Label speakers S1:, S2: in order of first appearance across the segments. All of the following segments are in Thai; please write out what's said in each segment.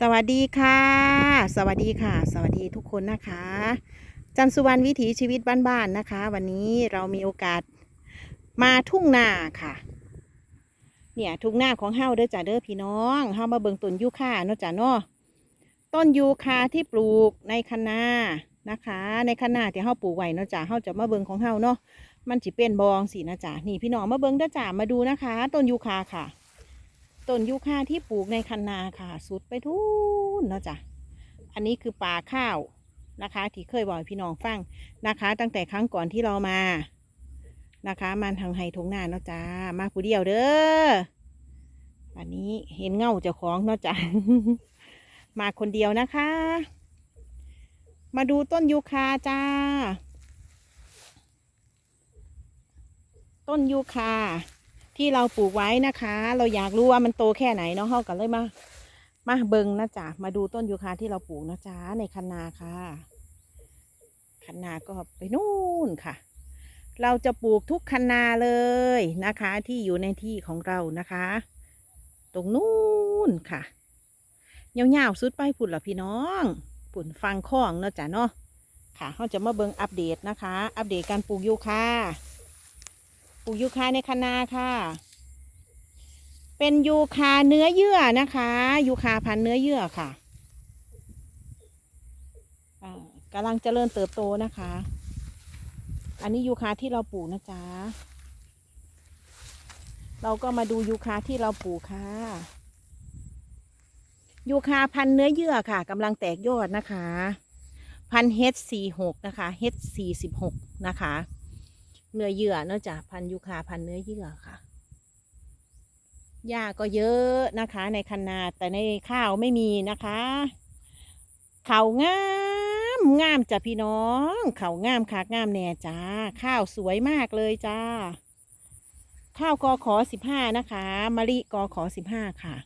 S1: สวัสดีค่ะ สวัสดีค่ะ สวัสดีทุกคนนะคะจันสุวรรณวิถีชีวิตบ้านๆนะคะ วันนี้เรามีโอกาสมาทุ่งนาค่ะ เนี่ยทุ่งนาของเฮาเด้อจ้าเด้อพี่น้องเฮามาเบิ่งต้นยูคาเนาะจ้าเนาะต้นยูคาที่ปลูกในคะนานะคะ ในคะนาที่เฮาปลูกไว้เนาะจ้าเฮาจะมาเบิ่งของเฮาเนาะมันสิเป็นบองสินะจ้านี่พี่น้องมาเบิ่งเด้อจ้ามาดูนะคะ ต้นยูคาค่ะ ต้นยูคาที่ปลูกในคันนาค่ะ สุดไปทุนเนาะจ้ะอันนี้คือป่าข้าวนะคะ ที่เคยบอกพี่น้องฟังนะคะ ตั้งแต่ครั้งก่อนที่เรามานะคะมาทางไฮทงนาเนาะจ้ามาผู้เดียวเด้ออันนี้เห็นเงาเจ้าของเนาะจ้ะมาคนเดียวนะคะ มาดูต้นยูคาจ้า ต้นยูคา ที่เราปลูกไว้นะคะ เราอยากรู้ว่ามันโตแค่ไหนเนาะเฮากันเลยมา มาเบิงนะจ๊ะมาดูต้นยูคาที่เราปลูกนะจ๊ะในคันนาค่ะคันนาก็ไปนู่นค่ะ เราจะปลูกทุกคันนาเลยนะคะ ที่อยู่ในที่ของเรานะคะ ตรงนู้นค่ะยาวๆสุดไปผุดละพี่น้องผุ่นฟังข้องเนาะจ๊ะเนาะค่ะเขาจะมาเบิงอัปเดตนะคะ อัปเดตการปลูกยูคา ปลูกยูคาในคะนาค่ะ เป็นยูคาเนื้อเยื่อนะคะยูคาพันเนื้อเยื่อค่ะกำลังเจริญเติบโตนะคะ อันนี้ยูคาที่เราปลูกนะจ๊ะ เราก็มาดูยูคาที่เราปลูกค่ะ ยูคาพันเนื้อเยื่อค่ะกำลังแตกยอดนะคะ พันเฮดสี่หกนะคะเฮดสี่สิบหกนะคะ เนื้อเยื่อเนื่องจากพันธุ์ยูคาพันเนื้อเยื่อค่ะหญ้าก็เยอะนะคะ ในคันนาแต่ในข้าวไม่มีนะคะเขางามงามจ้ะพี่น้องเขางามคักงามแน่จ้า ข้าวสวยมากเลยจ้า ข้าวกอขอสิบห้านะคะมะลิกอขอสิบห้าค่ะ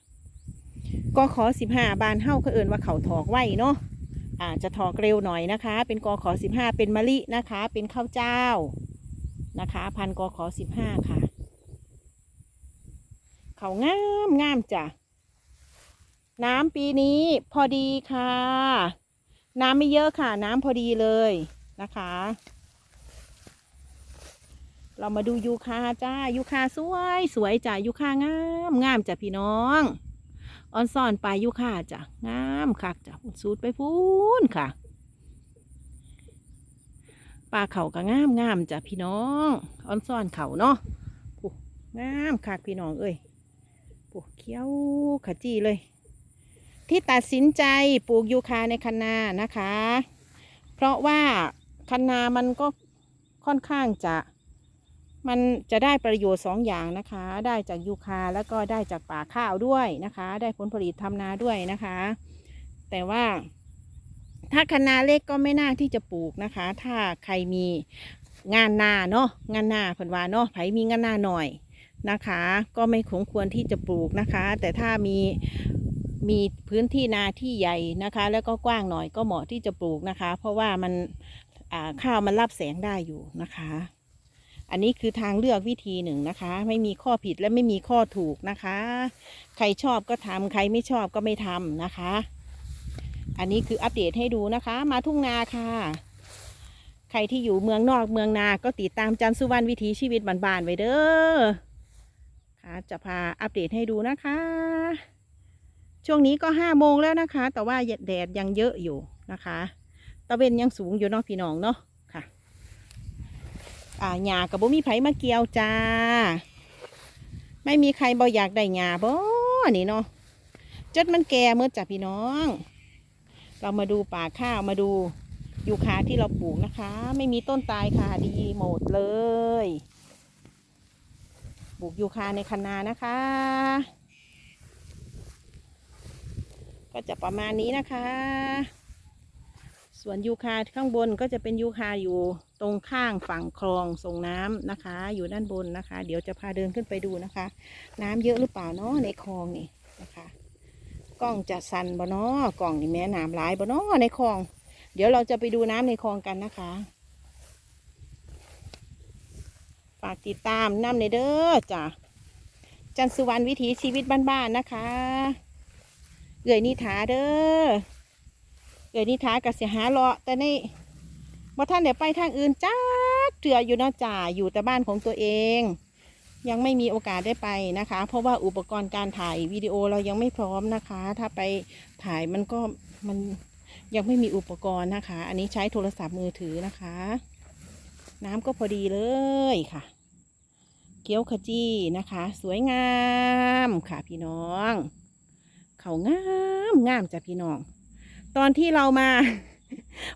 S1: กอขอสิบห้าบานเฮ้าเขาเอินว่าเขาถอกไว้เนาะอาจจะถอกเร็วหน่อยนะคะ เป็นกอขอสิบห้าเป็นมะลินะคะ เป็นข้าวเจ้า นะคะพันกอขอสิบห้าค่ะ เขางามงามจ้ะ น้ำปีนี้พอดีค่ะ น้ำไม่เยอะค่ะ น้ำพอดีเลยนะคะ เรามาดูยูคาจ้ายูคาสวยสวยจ้ะยูคางามงามจ้ะพี่น้องออนซ่อนปลายยูคาจ้ะงามคักจ้ะสูดไปพูนค่ะ ปลาเขาก็งามงามจ้ะพี่น้องอ้อนซ่อนเขาเนาะผู้งามคักพี่น้องเอ้ยผู้เขี้ยวขจีเลย ที่ตัดสินใจปลูกยูคาในคันนานะคะ เพราะว่าคันนามันก็ค่อนข้างจะมันจะได้ประโยชน์สองอย่างนะคะ ได้จากยูคาแล้วก็ได้จากป่าข้าวด้วยนะคะ ได้ผลผลิตทำนาด้วยนะคะ แต่ว่า ถ้าคณะเล็กก็ไม่น่าที่จะปลูกนะคะ ถ้าใครมีงานนาเนาะงานนาเพิ่นว่าเนาะไผมีงานนาหน่อยนะคะ ก็ไม่สมควรที่จะปลูกนะคะ แต่ถ้ามีมีพื้นที่นาที่ใหญ่นะคะ แล้วก็กว้างหน่อยก็เหมาะที่จะปลูกนะคะ เพราะว่ามันข้าวมันรับแสงได้อยู่นะคะ อันนี้คือทางเลือกวิธีหนึ่งนะคะ ไม่มีข้อผิดและไม่มีข้อถูกนะคะ ใครชอบก็ทำใครไม่ชอบก็ไม่ทำนะคะ อันนี้คืออัปเดตให้ดูนะคะ มาทุ่งนาค่ะ ใครที่อยู่เมืองนอกเมืองนา ก็ติดตามจันสุวรรณวิถีชีวิตบ้านๆไว้เด้อค่ะจะพาอัปเดตให้ดูนะคะ ช่วงนี้ก็ห้าโมงแล้วนะคะ แต่ว่าแดดยังเยอะอยู่นะคะตะเวนยังสูงอยู่เนาะพี่น้องเนาะค่ะ อ่าหญ้ากับบ่มีไผมาเกี่ยวจ้า ไม่มีใครบ่อยากได้หญ้าบ่นี่เนาะจดมันแก่เมื่อจ้ะพี่น้อง เรามาดูป่าข้าวมาดูยูคาที่เราปลูกนะคะ ไม่มีต้นตายค่ะดีหมดเลยปลูกยูคาในคันนานะคะ ก็จะประมาณนี้นะคะ ส่วนยูคาข้างบนก็จะเป็นยูคาอยู่ตรงข้างฝั่งคลองส่งน้ำนะคะ อยู่ด้านบนนะคะ เดี๋ยวจะพาเดินขึ้นไปดูนะคะ น้ำเยอะหรือเปล่าเนาะในคลองนี่นะคะ กล้องจะสั่นบ่เนาะกล้องนี่แม่น้ำหลายบ่เนาะในคลอง เดี๋ยวเราจะไปดูน้ำในคลองกันนะคะ ฝากติดตามน้ำในเด้อจ้ะจันสุวรรณวิถีชีวิตบ้านๆนะคะเอื่อยนิทาเด้อเอื่อยนิทากับเสียหาเลาะแต่ในบ่ท่านเดี๋ยวไปทางอื่นจ้าเจืออยู่เนาะจ่าอยู่แต่บ้านของตัวเอง ยังไม่มีโอกาสได้ไปนะคะ เพราะว่าอุปกรณ์การถ่ายวิดีโอเรายังไม่พร้อมนะคะ ถ้าไปถ่ายมันก็มันยังไม่มีอุปกรณ์นะคะ อันนี้ใช้โทรศัพท์มือถือนะคะ น้ำก็พอดีเลยค่ะ เกี๊ยวขจีนะคะ สวยงามค่ะพี่น้อง เขางามงามจ้ะพี่น้อง ตอนที่เรามา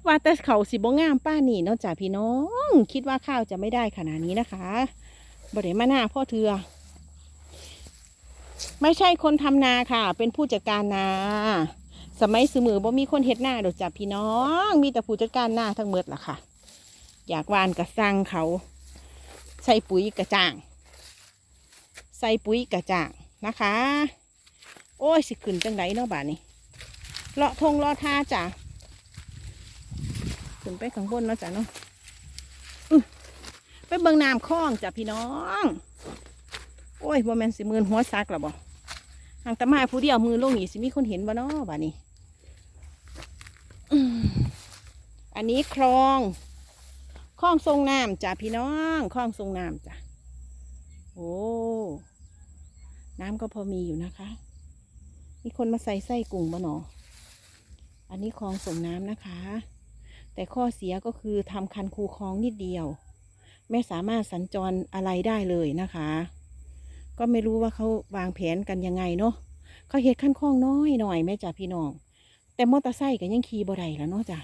S1: ว่าแต่เขาสิบงามป้านี่เนาะจ้ะพี่น้อง คิดว่าข้าวจะไม่ได้ขนาดนี้นะคะ บ่ได้มาหน้าพ่อเถือ ไม่ใช่คนทำนาค่ะ เป็นผู้จัดการนา สมัยสมือบ่มีคนเฮ็ดหน้าดอกจ้ะพี่น้อง มีแต่ผู้จัดการนาทั้งหมดล่ะค่ะ อยากวานกระสังเขา ใส่ปุ๋ยกระจ่าง ใส่ปุ๋ยกระจ่างนะคะ โอ้ยสิขึ้นจังไดเนาะบ้านี้เลาะทงเลาะท่าจ้ะขึ้นไปข้างบนเนาะจ้ะเนาะ ไปเบิ่งน้ำคลองจ้ะพี่น้อง โอ้ยบ่แมนสิมืนหัวซักหรอบ่หางตะมาผู้เดียวมือลงนี่สิมีคนเห็นบ่เนาะบ้านี้อันนี้คลองคลองทรงน้ำจ้ะพี่น้องคลองทรงน้ำจ้ะโอ้น้ำก็พอมีอยู่นะคะ มีคนมาใส่ไส้กุ้งมาหนอ อันนี้คลองส่งน้ำนะคะ แต่ข้อเสียก็คือทำคันคูคลองนิดเดียว ไม่สามารถสัญจรอะไรได้เลยนะคะ ก็ไม่รู้ว่าเขาวางแผนกันยังไงเนาะเขาเฮ็ดขั้นคลองน้อยหน่อยแม่จ้ะพี่น้อง แต่มอเตอร์ไซค์ก็ยังขี่บ่ได้แล้วเนาะจ้ะ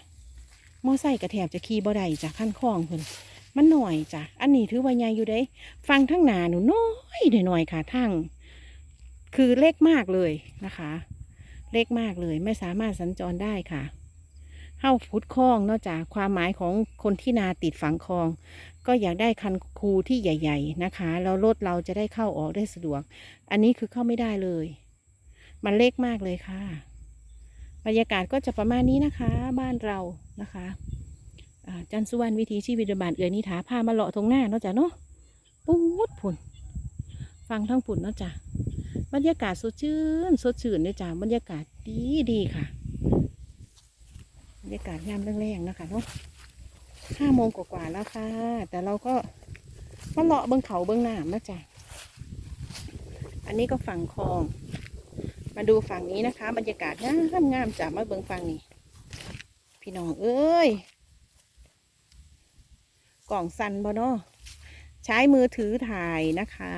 S1: มอไซค์ก็แถบจะขี่บ่ได้จ้ะขั้นคลองเพิ่นมันหน่อยจ้ะอันนี้ถือว่าใหญ่อยู่เด้ฟังทั้งหนาหนูน้อยหน่อยค่ะทั้งคือเล็กมากเลยนะคะ เล็กมากเลยไม่สามารถสัญจรได้ค่ะ เข้าฟุตคลองนอกจากความหมายของคนที่นาติดฝังคลอง ก็อยากได้คันคูที่ใหญ่ ๆ นะคะแล้วรถเราจะได้เข้าออกได้สะดวก อันนี้คือเข้าไม่ได้เลย มันเล็กมากเลยค่ะ บรรยากาศก็จะประมาณนี้นะคะ บ้านเรานะคะจันสุวรรณวิถีชีวิตบานเอือนิถาพามาเลาะตรงหน้าเนาะจ้ะเนาะปูดผุนฟังทั้งผุนเนาะจ้ะบรรยากาศสดชื่น สดชื่นเลยจ้ะบรรยากาศดีดีค่ะ รรยากาศยามแรงๆนะคะเนาะห้าโมงกว่าๆแล้วค่ะ แต่เราก็มาเลาะเบื้องเขาเบื้องหน้านะจ้ะอันนี้ก็ฝั่งคลอง มาดูฝั่งนี้นะคะ บรรยากาศงามงามจ้ะมาเบื้องฝั่งนี้ พี่น้องเอ้ยกล่องสันบ่เนาะใช้มือถือถ่ายนะคะ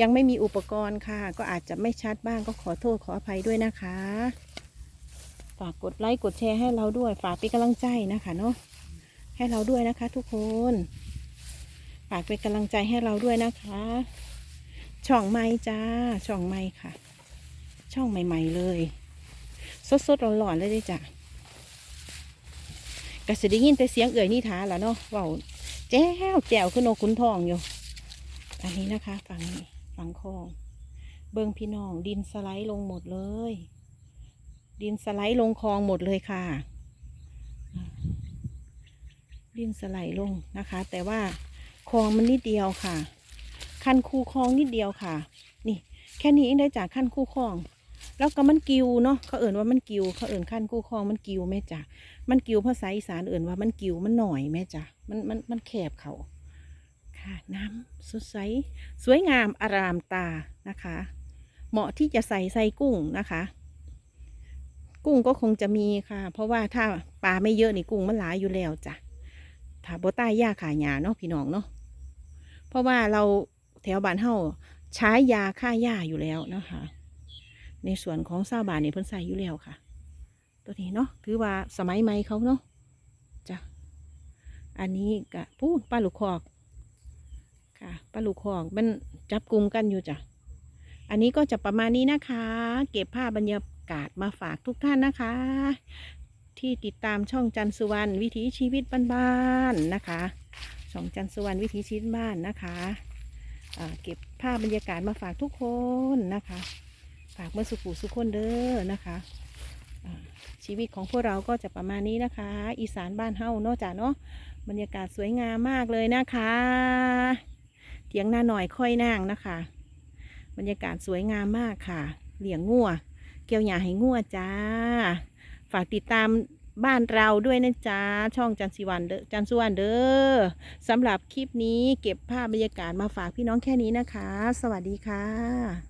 S1: ยังไม่มีอุปกรณ์ค่ะ ก็อาจจะไม่ชัดบ้างก็ขอโทษขออภัยด้วยนะคะ ฝากกดไลค์กดแชร์ให้เราด้วย ฝากเป็นกำลังใจนะคะเนาะให้เราด้วยนะคะ ทุกคน ฝากเป็นกำลังใจให้เราด้วยนะคะ ช่องใหม่จ้า ช่องใหม่ค่ะ ช่องใหม่ ๆ เลย สดๆร้อนๆเลยด้จ้ะก็สิได้ยินแต่เสียงเอื่อยนิทาแหล้วเนาะว้าแจ้วแจ้วขึ้นโนขุนทองอยู่ อันนี้นะคะ ฝั่งนี้ฝั่งคลอง เบิงพี่น้องดินสไลด์ลงหมดเลย ดินสไลด์ลงคลองหมดเลยค่ะ ดินสไลด์ลงนะคะ แต่ว่าคลองมันนิดเดียวค่ะ คันคูคลองนิดเดียวค่ะ นี่ แค่นี้เองได้จากขั้นคูคลอง แล้วก็มันกิวเนาะเขาเอื่นว่ามันกิวเขาเอื่นขั้นคูคลองมันกิวแม่จ้ะมันกิวภาษาอีสานเอื่นว่ามันกิวมันหน่อยแม่จ้ะมันมันมันแคบเขาค่ะ น้ำสดใสสวยงามอารามตานะคะ เหมาะที่จะใส่ใส่กุ้งนะคะ กุ้งก็คงจะมีค่ะ เพราะว่าถ้าปลาไม่เยอะนี่กุ้งมันหลายอยู่แล้วจ้ะถ้าบ่ใต้ยาขายยาเนาะพี่น้องเนาะเพราะว่าเราแถวบ้านเฮาใช้ยาฆ่าหญ้าอยู่แล้วนะคะ ในส่วนของซาบานเนี่ยเพิ่นใส่อยู่แล้วค่ะ ตัวนี้เนาะถือว่าสมัยใหม่เขาเนาะจ้ะอันนี้กะปูปลาลูกคอกค่ะปลาลูกคอกมันจับกลุ่มกันอยู่จ้ะอันนี้ก็จะประมาณนี้นะคะ เก็บภาพบรรยากาศ มาฝากทุกท่านนะคะ ที่ติดตามช่องจันสุวรรณวิถีชีวิตบ้านๆนะคะ ช่องจันสุวรรณวิถีชีวิตบ้านนะคะเก็บภาพบรรยากาศมาฝากทุกคนนะคะ ฝากเมื่อสุขุสุขคนเด้อนะคะชีวิตของพวกเราก็จะประมาณนี้นะคะ อีสานบ้านเฮาเนาะจ้ะเนาะบรรยากาศสวยงามมากเลยนะคะเถียงหน้าหน่อยค่อยนั่งนะคะ บรรยากาศสวยงามมากค่ะ เหลียงงัว เกี่ยวหญ้าให้งัวจ้า ฝากติดตามบ้านเราด้วยนะจ๊ะ ช่องจันสิวันเด้อจันทร์สุวรรณเด้อสำหรับคลิปนี้เก็บภาพบรรยากาศมาฝากพี่น้องแค่นี้นะคะ สวัสดีค่ะ